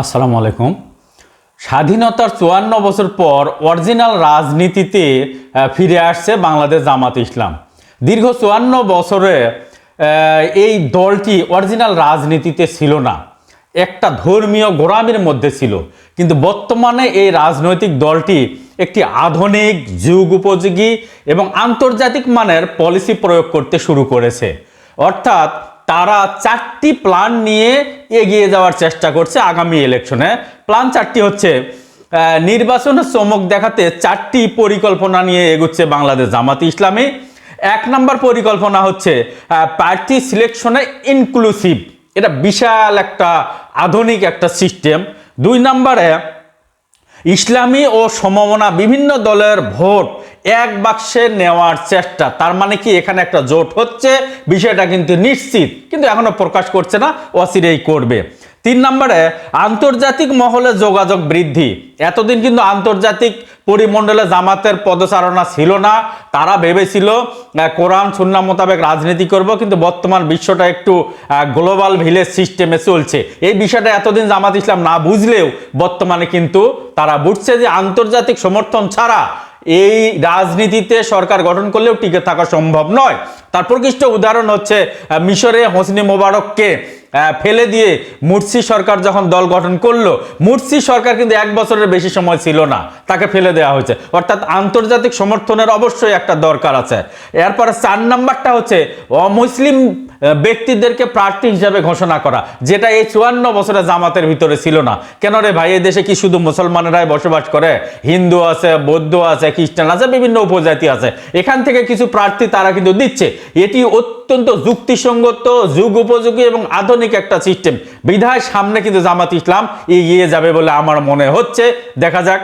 আসসালামু আলাইকুম। স্বাধীনতার চুয়ান্ন বছর পর অরিজিনাল রাজনীতিতে ফিরে আসছে বাংলাদেশ জামাত ইসলাম। দীর্ঘ চুয়ান্ন বছরে এই দলটি অরিজিনাল রাজনীতিতে ছিল না। একটা ধর্মীয় গোড়ামির মধ্যে ছিল। কিন্তু বর্তমানে এই রাজনৈতিক দলটি একটি আধুনিক যুগ উপযোগী এবং আন্তর্জাতিক মানের পলিসি প্রয়োগ করতে শুরু করেছে। অর্থাৎ তারা চারটি প্ল্যান নিয়ে এগিয়ে যাওয়ার চেষ্টা করছে আগামী ইলেকশনে প্ল্যান চারটি হচ্ছে আহ, নির্বাচনে চমক দেখাতে চারটি পরিকল্পনা নিয়ে এগুচ্ছে বাংলাদেশ জামাত ইসলামী। এক নম্বর পরিকল্পনা হচ্ছে প্রার্থী সিলেকশনে ইনক্লুসিভ এটা বিশাল একটা আধুনিক একটা সিস্টেম দুই নম্বরে ইসলামী ও সমমনা বিভিন্ন দলের ভোট এক বাক্সে নেওয়ার চেষ্টা। তার মানে কি? এখানে একটা জোট হচ্ছে, বিষয়টা কিন্তু নিশ্চিত, কিন্তু এখনও প্রকাশ করছে না অচিরেই করবে। তিন নম্বরে, আন্তর্জাতিক মহলে যোগাযোগ বৃদ্ধি। এতদিন কিন্তু আন্তর্জাতিক পরিমণ্ডলে জামাতের পদচারণা ছিল না। তারা ভেবেছিল কোরআন সুন্না মোতাবেক রাজনীতি করব, কিন্তু বর্তমান বিশ্বটা একটু গ্লোবাল ভিলেজ সিস্টেমে চলছে। এই বিষয়টা এতদিন জামাত ইসলাম না বুঝলেও বর্তমানে কিন্তু তারা বুঝছে যে আন্তর্জাতিক সমর্থন ছাড়া এই রাজনীতিতে সরকার গঠন করলেও টিকে থাকা সম্ভব নয়। তার প্রকৃষ্ট উদাহরণ হচ্ছে মিশরে হোসনি মোবারককে ফেলে দিয়ে মুরসি সরকার যখন দল গঠন করল, মুরসি সরকার কিন্তু এক বছরের বেশি সময় ছিল না। তাকে ফেলে দেওয়া হয়েছে। অর্থাৎ আন্তর্জাতিক সমর্থনের অবশ্যই একটা দরকার আছে। এরপরে চার নাম্বারটা হচ্ছে, অমুসলিম ব্যক্তিদেরকে প্রার্থী হিসাবে ঘোষণা করা, যেটা এই চুয়ান্ন বছরে জামাতের ভিতরে ছিল না। কেন রে ভাই, এই দেশে কি শুধু মুসলমানেরাই বসবাস করে? হিন্দু আছে, বৌদ্ধ আছে, খ্রিস্টান আছে, বিভিন্ন উপজাতি আছে। এখান থেকে কিছু প্রার্থী তারা কিন্তু দিচ্ছে। এটি অত্যন্ত যুক্তিসঙ্গত, যুগ উপযোগী এবং আধুনিক একটা সিস্টেম বিধায় সামনে কিন্তু জামাত ইসলাম এগিয়ে যাবে বলে আমার মনে হচ্ছে। দেখা যাক।